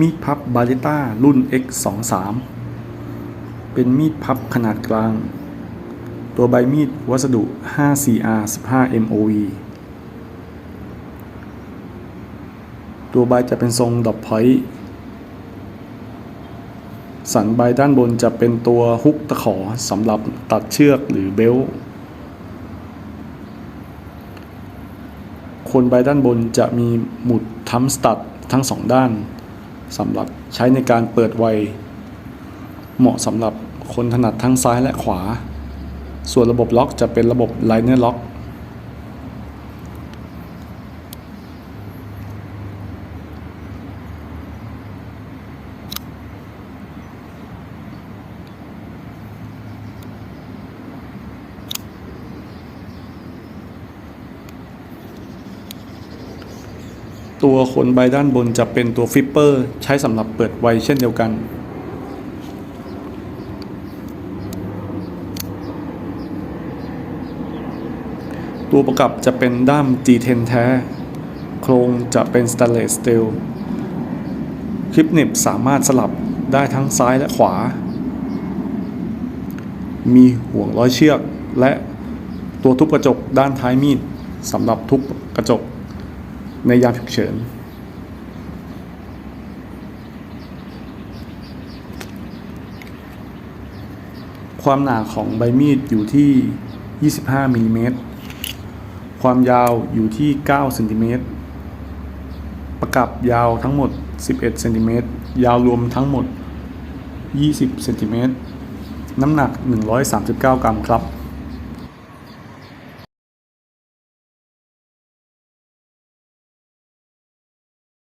มีดพับบาริต้ารุ่น X23 เป็นมีดพับขนาดกลาง ตัวใบมีดวัสดุ 5CR 15 MOV ตัวใบจะเป็นทรงดอกพอยต์สันใบด้านบนจะเป็นตัวฮุกตะขอสำหรับตัดเชือกหรือเบลต์โคนใบด้านบนจะมีหมุดทัมสตัดทั้งสองด้าน สำหรับใช้ในการเปิดไว เหมาะสำหรับคนถนัดทั้งซ้ายและขวา ส่วนระบบล็อกจะเป็นระบบไลเนอร์ล็อก ตัวโคนใบด้านบนจะเป็นตัวฟิปเปอร์ใช้สำหรับเปิดไวเช่นเดียวกัน ตัวประกับจะเป็นด้าม G10 แท้ โครงจะเป็นส t ต n เลสสตีลคลิปเหน็บสามารถสลับได้ทั้งซ้ายและขวา มีห่วงร้อยเชือกและตัวทุบกระจกด้านท้ายมีดสำหรับทุบกระจก ในยามฉุกเฉิน ความหนาของใบมีดอยู่ที่ 25มิลลิเมตร ความยาวอยู่ที่9เซนติเมตร ประกับยาวทั้งหมด 11เซนติเมตร ยาวรวมทั้งหมด 20เซนติเมตร น้ำหนัก 139 กรัมครับ